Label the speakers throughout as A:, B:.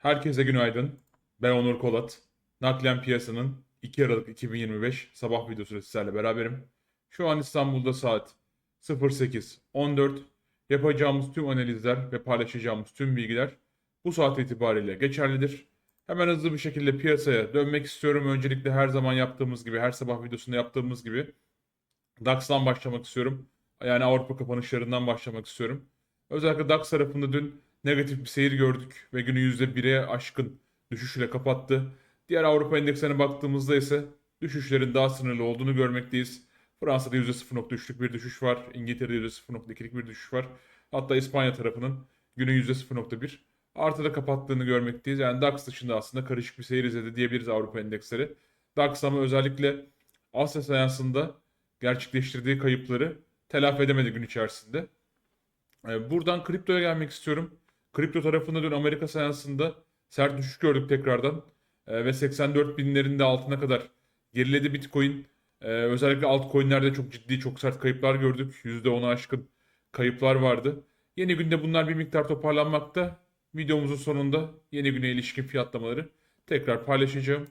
A: Herkese günaydın. Ben Onur Kolat. Naklen Piyasa'nın 2 Aralık 2025 sabah videosuyla sizlerle beraberim. Şu an İstanbul'da saat 08.14. Yapacağımız tüm analizler ve paylaşacağımız tüm bilgiler bu saat itibariyle geçerlidir. Hemen hızlı bir şekilde piyasaya dönmek istiyorum. Öncelikle her zaman yaptığımız gibi, her sabah videosunda yaptığımız gibi DAX'tan başlamak istiyorum. Yani Avrupa kapanışlarından başlamak istiyorum. Özellikle DAX tarafında dün negatif bir seyir gördük ve günü %1'e aşkın düşüşle kapattı. Diğer Avrupa endekslerine baktığımızda ise düşüşlerin daha sınırlı olduğunu görmekteyiz. Fransa'da %0.3'lük bir düşüş var. İngiltere'de %0.2'lik bir düşüş var. Hatta İspanya tarafının günü %0.1 artıda kapattığını görmekteyiz. Yani DAX dışında aslında karışık bir seyir izledi diyebiliriz Avrupa endeksleri. DAX ama özellikle Asya seansında gerçekleştirdiği kayıpları telafi edemedi gün içerisinde. Ee, Buradan kriptoya gelmek istiyorum. Kripto tarafında dün Amerika seansında sert düşüş gördük tekrardan. Ee, ve 84 binlerin de altına kadar geriledi Bitcoin. Ee, özellikle altcoin'lerde çok ciddi, çok sert kayıplar gördük. %10'a aşkın kayıplar vardı. Yeni günde bunlar bir miktar toparlanmakta. Videomuzun sonunda yeni güne ilişkin fiyatlamaları tekrar paylaşacağım.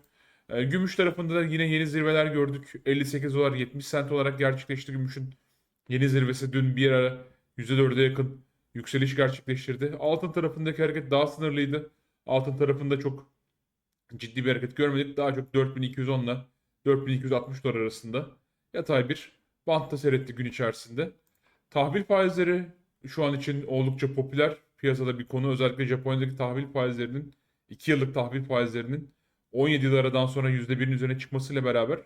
A: Ee, Gümüş tarafında da yine yeni zirveler gördük. 58 dolar 70 sent olarak gerçekleşti gümüşün yeni zirvesi dün bir ara %4'e yakın yükseliş gerçekleştirdi. Altın tarafındaki hareket daha sınırlıydı. Altın tarafında çok ciddi bir hareket görmedik. Daha çok 4210 ile 4260 dolar arasında yatay bir bantta seyretti gün içerisinde. Tahvil faizleri şu an için oldukça popüler. Piyasada bir konu özellikle Japonya'daki tahvil faizlerinin 2 yıllık tahvil faizlerinin 17 liradan sonra %1'in üzerine çıkmasıyla beraber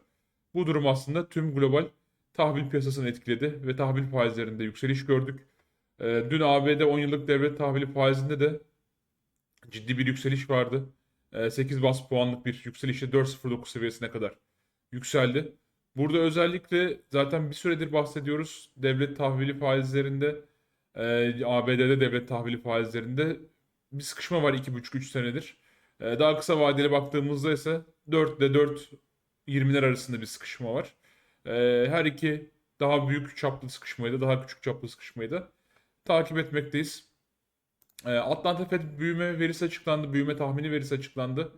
A: bu durum aslında tüm global tahvil piyasasını etkiledi ve tahvil faizlerinde yükseliş gördük. Ee, dün ABD 10 yıllık devlet tahvili faizinde de ciddi bir yükseliş vardı. Ee, 8 bas puanlık bir yükselişle 4.09 seviyesine kadar yükseldi. Burada özellikle zaten bir süredir bahsediyoruz. Devlet tahvili faizlerinde, e, ABD'de devlet tahvili faizlerinde bir sıkışma var 2,5-3 senedir. E, daha kısa vadeli baktığımızda ise 4 ile 4.20'ler arasında bir sıkışma var. E, her iki daha büyük çaplı sıkışmayı da daha küçük çaplı sıkışmayı da takip etmekteyiz. E, Atlanta Fed büyüme verisi açıklandı. Büyüme tahmini verisi açıklandı.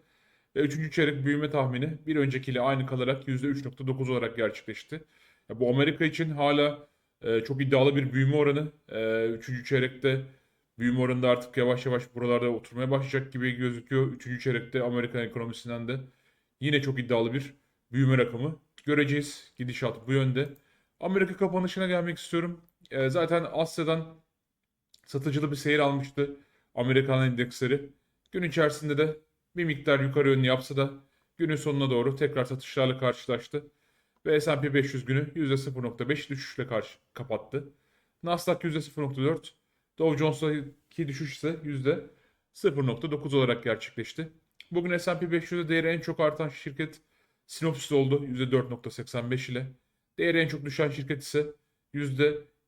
A: Ve 3. çeyrek büyüme tahmini bir öncekiyle aynı kalarak %3.9 olarak gerçekleşti. Ya bu Amerika için hala e, çok iddialı bir büyüme oranı. E, 3. çeyrekte büyüme oranı da artık yavaş yavaş buralarda oturmaya başlayacak gibi gözüküyor. 3. çeyrekte Amerikan ekonomisinden de yine çok iddialı bir büyüme rakamı göreceğiz. Gidişat bu yönde. Amerika kapanışına gelmek istiyorum. E, zaten Asya'dan satıcılı bir seyir almıştı Amerikan endeksleri. Gün içerisinde de bir miktar yukarı yönlü yapsa da günün sonuna doğru tekrar satışlarla karşılaştı. Ve S&P 500 günü %0.5 düşüşle karşı kapattı. Nasdaq %0.4, Dow Jones'taki düşüş ise %0.9 olarak gerçekleşti. Bugün S&P 500'de değeri en çok artan şirket Synopsys oldu %4.85 ile. Değeri en çok düşen şirket ise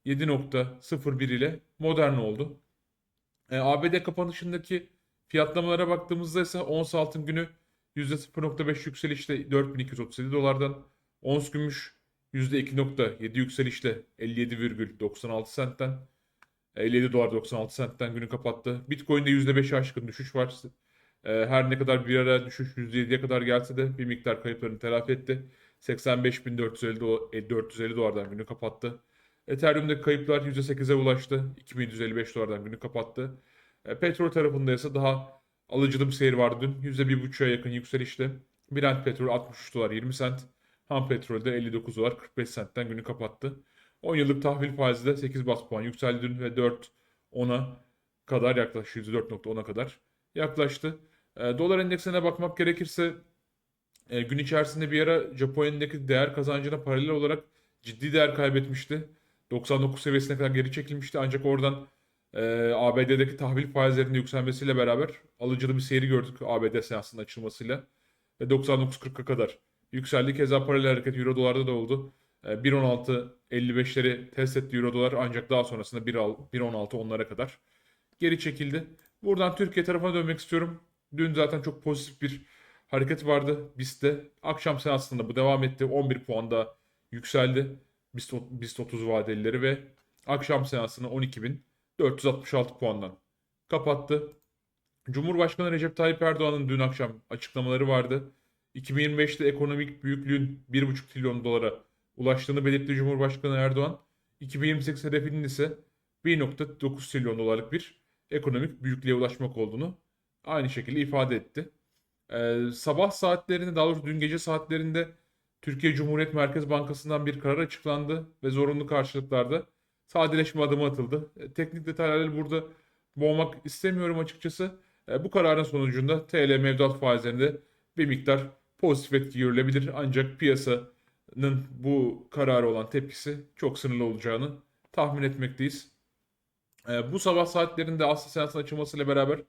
A: %7.01 ile Modern oldu. E, ABD kapanışındaki fiyatlamalara baktığımızda ise ons altın günü %0.5 yükselişle 4237 dolardan, ons gümüş %2.7 yükselişle 57,96 sentten, 57 dolar 96 sentten günü kapattı. Bitcoin'de %5 aşkın düşüş var. E, Her ne kadar bir ara düşüş %7'ye kadar gelse de bir miktar kayıplarını telafi etti. 85.450 do- 450 dolardan günü kapattı. Ethereum'daki kayıplar %8'e ulaştı. 2755 dolardan günü kapattı. E, Petrol tarafında ise daha alıcılı bir seyir vardı dün. %1.5'a yakın yükselişte. Brent petrol 63 dolar 20 sent. Ham petrolde 59 dolar 45 sentten günü kapattı. 10 yıllık tahvil faizi de 8 bas puan yükseldi dün ve 4 10'a kadar yaklaştı. %4.10'a kadar yaklaştı. E, dolar endeksine bakmak gerekirse e, gün içerisinde bir ara Japonya'daki değer kazancına paralel olarak ciddi değer kaybetmişti. 99 seviyesine kadar geri çekilmişti ancak oradan e, ABD'deki tahvil faizlerinin yükselmesiyle beraber alıcılı bir seyri gördük ABD seansının açılmasıyla. Ve 99.40'a kadar yükseldi. Keza paralel hareket Euro dolarda da oldu. E, 1.16.55'leri test etti Euro dolar ancak daha sonrasında 1.16 onlara kadar geri çekildi. Buradan Türkiye tarafına dönmek istiyorum. Dün zaten çok pozitif bir hareket vardı BIST'te. Akşam seansında bu devam etti. 11 puanda yükseldi. BIST, BIST 30 vadelileri ve akşam seansını 12.466 puandan kapattı. Cumhurbaşkanı Recep Tayyip Erdoğan'ın dün akşam açıklamaları vardı. 2025'te ekonomik büyüklüğün 1,5 trilyon dolara ulaştığını belirtti Cumhurbaşkanı Erdoğan. 2028 hedefinin ise 1.9 trilyon dolarlık bir ekonomik büyüklüğe ulaşmak olduğunu aynı şekilde ifade etti. Ee, sabah saatlerinde daha doğrusu dün gece saatlerinde Türkiye Cumhuriyet Merkez Bankası'ndan bir karar açıklandı ve zorunlu karşılıklarda sadeleşme adımı atıldı. E, teknik detaylarla burada boğmak istemiyorum açıkçası. E, bu kararın sonucunda TL mevduat faizlerinde bir miktar pozitif etki görülebilir. Ancak piyasanın bu kararı olan tepkisi çok sınırlı olacağını tahmin etmekteyiz. E, bu sabah saatlerinde Asya seansının açılmasıyla beraber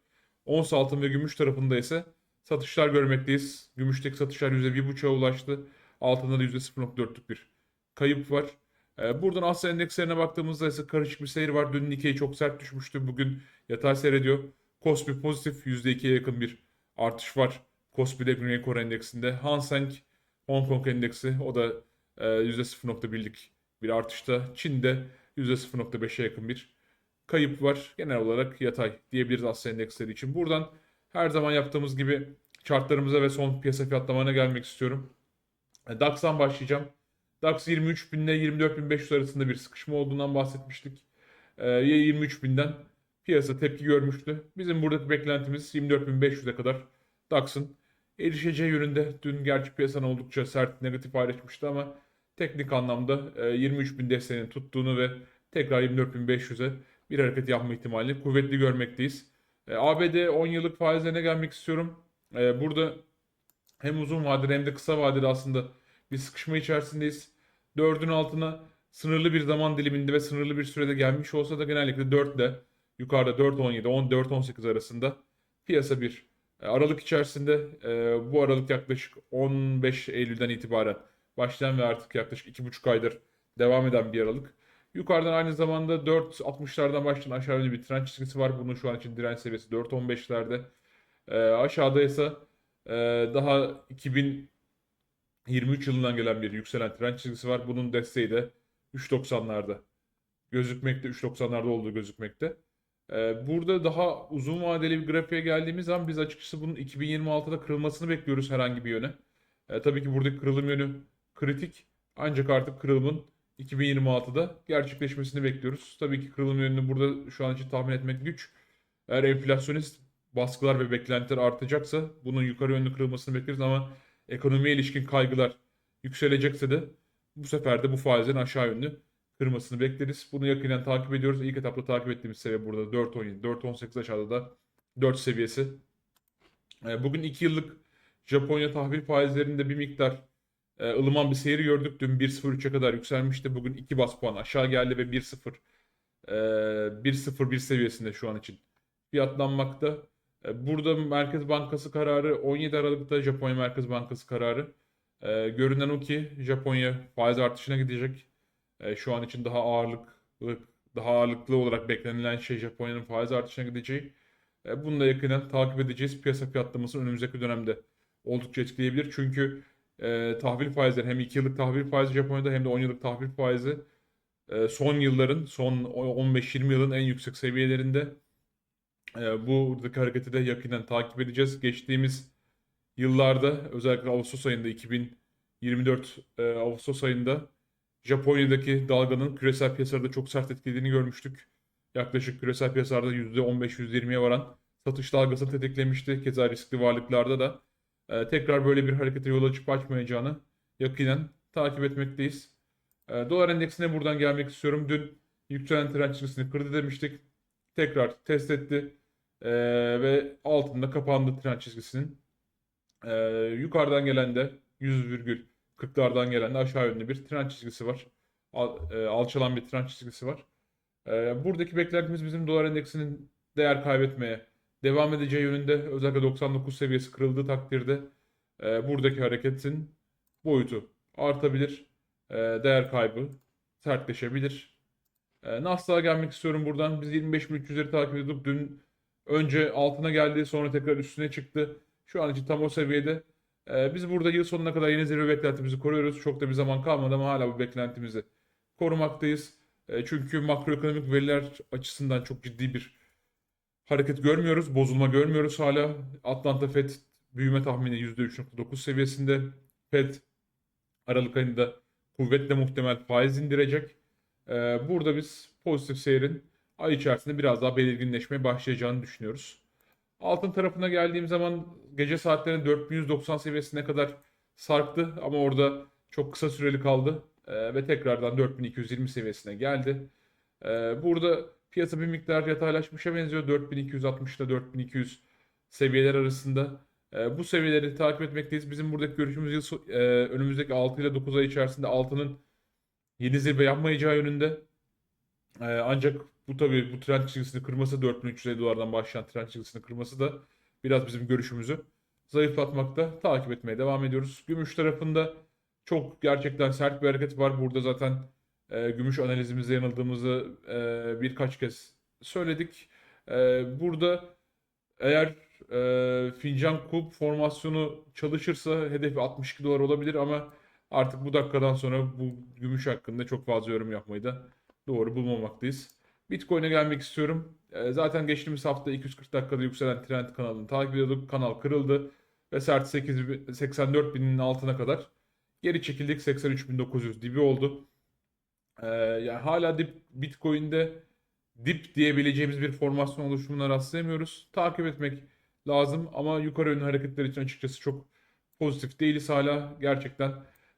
A: ons altın ve gümüş tarafında ise satışlar görmekteyiz. Gümüşteki satışlar %1,5'a ulaştı. Altında da %0.4'lük bir kayıp var. E, buradan Asya endekslerine baktığımızda ise karışık bir seyir var. Dün Nikkei çok sert düşmüştü. Bugün yatay seyrediyor. Kospi pozitif %2'ye yakın bir artış var. Kospi'de Güney Kore endeksinde. Hang Seng Hong Kong endeksi o da e, %0.1'lik bir artışta. Çin'de %0.5'e yakın bir kayıp var. Genel olarak yatay diyebiliriz Asya endeksleri için. Buradan her zaman yaptığımız gibi chartlarımıza ve son piyasa fiyatlamana gelmek istiyorum. E, DAX'tan başlayacağım. DAX 23.000 ile 24.500 arasında bir sıkışma olduğundan bahsetmiştik. E, 23.000'den piyasa tepki görmüştü. Bizim buradaki beklentimiz 24.500'e kadar DAX'ın erişeceği yönünde. Dün gerçi piyasanın oldukça sert negatif ayrışmıştı ama teknik anlamda e, 23.000 desteğini tuttuğunu ve tekrar 24.500'e bir hareket yapma ihtimalini kuvvetli görmekteyiz. E, ABD 10 yıllık faizlerine gelmek istiyorum. E, burada hem uzun vadeli hem de kısa vadeli aslında bir sıkışma içerisindeyiz. 4'ün altına sınırlı bir zaman diliminde ve sınırlı bir sürede gelmiş olsa da genellikle 4 ile yukarıda 4.17, 14-18 arasında piyasa bir e, aralık içerisinde. E, bu aralık yaklaşık 15 Eylül'den itibaren başlayan ve artık yaklaşık 2,5 aydır devam eden bir aralık. Yukarıdan aynı zamanda 4.60'lardan başlayan aşağı yönlü bir trend çizgisi var. Bunun şu an için direnç seviyesi 4.15'lerde. E, aşağıda ise daha 2023 yılından gelen bir yükselen trend çizgisi var. Bunun desteği de 3.90'larda gözükmekte. 3.90'larda olduğu gözükmekte. E, burada daha uzun vadeli bir grafiğe geldiğimiz zaman biz açıkçası bunun 2026'da kırılmasını bekliyoruz herhangi bir yöne. E, tabii ki buradaki kırılım yönü kritik. Ancak artık kırılımın 2026'da gerçekleşmesini bekliyoruz. Tabii ki kırılım yönünü burada şu an için tahmin etmek güç. Eğer enflasyonist baskılar ve beklentiler artacaksa bunun yukarı yönlü kırılmasını bekleriz ama ekonomiye ilişkin kaygılar yükselecekse de bu sefer de bu faizlerin aşağı yönlü kırmasını bekleriz. Bunu yakından takip ediyoruz. İlk etapta takip ettiğimiz seviye burada 4.17, 4.18 aşağıda da 4 seviyesi. E, Bugün 2 yıllık Japonya tahvil faizlerinde bir miktar e, ılıman bir seyir gördük. Dün 1.03'e kadar yükselmişti. Bugün 2 bas puan aşağı geldi ve 1.0 e, 1.01 seviyesinde şu an için fiyatlanmakta. E, Burada Merkez Bankası kararı 17 Aralık'ta Japonya Merkez Bankası kararı. E, görünen o ki Japonya faiz artışına gidecek. E, şu an için daha ağırlıklı daha ağırlıklı olarak beklenilen şey Japonya'nın faiz artışına gideceği. E, bunu da yakından takip edeceğiz. Piyasa fiyatlaması önümüzdeki dönemde oldukça etkileyebilir. Çünkü e, tahvil faizleri hem 2 yıllık tahvil faizi Japonya'da hem de 10 yıllık tahvil faizi e, son yılların, son 15-20 yılın en yüksek seviyelerinde. E, buradaki hareketi de yakından takip edeceğiz. Geçtiğimiz yıllarda özellikle Ağustos ayında 2024 e, Ağustos ayında Japonya'daki dalganın küresel piyasalarda çok sert etkilediğini görmüştük. Yaklaşık küresel piyasalarda %15-%20'ye varan satış dalgası tetiklemişti. Keza riskli varlıklarda da e, tekrar böyle bir harekete yol açıp açmayacağını yakinen takip etmekteyiz. E, dolar endeksine buradan gelmek istiyorum. Dün yükselen trend çizgisini kırdı demiştik. Tekrar test etti E, ve altında kapandı trend çizgisinin. E, yukarıdan gelen de 100,40'lardan gelen de aşağı yönlü bir trend çizgisi var. Al, e, alçalan bir trend çizgisi var. E, buradaki beklentimiz bizim dolar endeksinin değer kaybetmeye devam edeceği yönünde özellikle 99 seviyesi kırıldığı takdirde e, buradaki hareketin boyutu artabilir. E, değer kaybı sertleşebilir. E, Nasdaq'a gelmek istiyorum buradan. Biz 25.300'leri takip ediyorduk. Dün önce altına geldi sonra tekrar üstüne çıktı. Şu an için tam o seviyede. E, biz burada yıl sonuna kadar yeni zirve beklentimizi koruyoruz. Çok da bir zaman kalmadı ama hala bu beklentimizi korumaktayız. E, çünkü makroekonomik veriler açısından çok ciddi bir hareket görmüyoruz, bozulma görmüyoruz hala. Atlanta Fed büyüme tahmini %3.9 seviyesinde. Fed Aralık ayında kuvvetle muhtemel faiz indirecek. Ee, burada biz pozitif seyrin ay içerisinde biraz daha belirginleşmeye başlayacağını düşünüyoruz. Altın tarafına geldiğim zaman gece saatlerinde 4190 seviyesine kadar sarktı ama orada çok kısa süreli kaldı Ee, ve tekrardan 4220 seviyesine geldi. Ee, burada piyasa bir miktar yataylaşmışa benziyor 4260 ile 4200 seviyeler arasında. Ee, bu seviyeleri takip etmekteyiz. Bizim buradaki görüşümüz yıl e, önümüzdeki 6 ile 9 ay içerisinde altının yeni zirve yapmayacağı yönünde. Ee, ancak bu tabii bu trend çizgisini kırması 4350 dolardan başlayan trend çizgisini kırması da biraz bizim görüşümüzü zayıflatmakta. Takip etmeye devam ediyoruz. Gümüş tarafında çok gerçekten sert bir hareket var. Burada zaten e, gümüş analizimizde yanıldığımızı e, birkaç kez söyledik. E, burada eğer e, fincan kulp formasyonu çalışırsa hedefi 62 dolar olabilir ama artık bu dakikadan sonra bu gümüş hakkında çok fazla yorum yapmayı da doğru bulmamaktayız. Bitcoin'e gelmek istiyorum. E, zaten geçtiğimiz hafta 240 dakikada yükselen trend kanalını takip ediyorduk. Kanal kırıldı ve sert 8, 84 binin altına kadar geri çekildik. 83.900 dibi oldu. E, yani hala dip, Bitcoin'de dip diyebileceğimiz bir formasyon oluşumuna rastlayamıyoruz. Takip etmek lazım ama yukarı yönlü hareketler için açıkçası çok pozitif değiliz hala. Gerçekten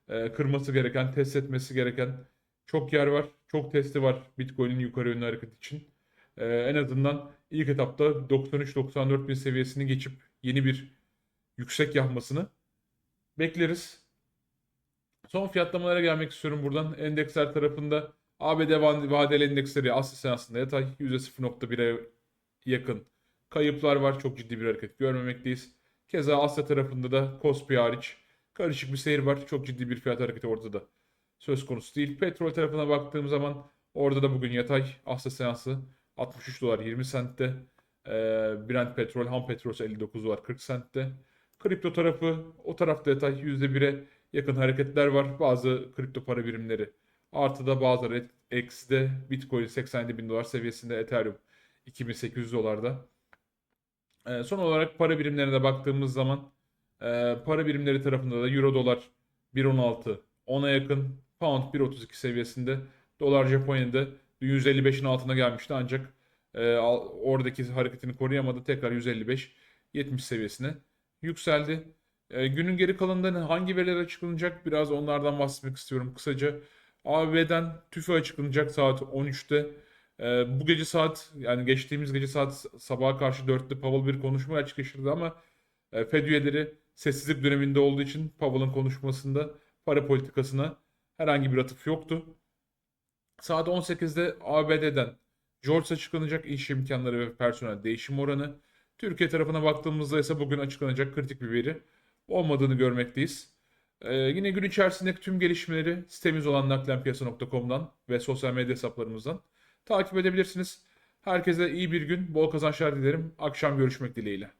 A: e, kırması gereken, test etmesi gereken çok yer var. Çok testi var Bitcoin'in yukarı yönlü hareket için. E, en azından ilk etapta 93-94 bin seviyesini geçip yeni bir yüksek yapmasını bekleriz. Son fiyatlamalara gelmek istiyorum buradan. Endeksler tarafında ABD va- vadeli endeksleri Asya seansında yatay %0.1'e yakın kayıplar var. Çok ciddi bir hareket görmemekteyiz. Keza Asya tarafında da Kospi hariç karışık bir seyir var. Çok ciddi bir fiyat hareketi ortada söz konusu değil. Petrol tarafına baktığım zaman orada da bugün yatay Asya seansı 63 dolar 20 sentte. Ee, Brent petrol, ham petrol ise 59 dolar 40 sentte. Kripto tarafı o tarafta yatay %1'e yakın hareketler var. Bazı kripto para birimleri artıda bazıları ekside Bitcoin 87 bin dolar seviyesinde Ethereum 2800 dolarda. Ee, son olarak para birimlerine baktığımız zaman e, para birimleri tarafında da Euro dolar 1.16 10'a yakın Pound 1.32 seviyesinde. Dolar Japonya'da 155'in altına gelmişti ancak e, oradaki hareketini koruyamadı. Tekrar 155 70 seviyesine yükseldi. E, günün geri kalanında hangi veriler açıklanacak? Biraz onlardan bahsetmek istiyorum kısaca. AB'den TÜFE açıklanacak saat 13'te. E, bu gece saat yani geçtiğimiz gece saat sabaha karşı 4'te Powell bir konuşma gerçekleştirdi ama e, Fed üyeleri sessizlik döneminde olduğu için Powell'ın konuşmasında para politikasına herhangi bir atıf yoktu. Saat 18'de ABD'den George açıklanacak iş imkanları ve personel değişim oranı. Türkiye tarafına baktığımızda ise bugün açıklanacak kritik bir veri olmadığını görmekteyiz. Ee, yine gün içerisindeki tüm gelişmeleri sitemiz olan naklenpiyasa.com'dan ve sosyal medya hesaplarımızdan takip edebilirsiniz. Herkese iyi bir gün, bol kazançlar dilerim. Akşam görüşmek dileğiyle.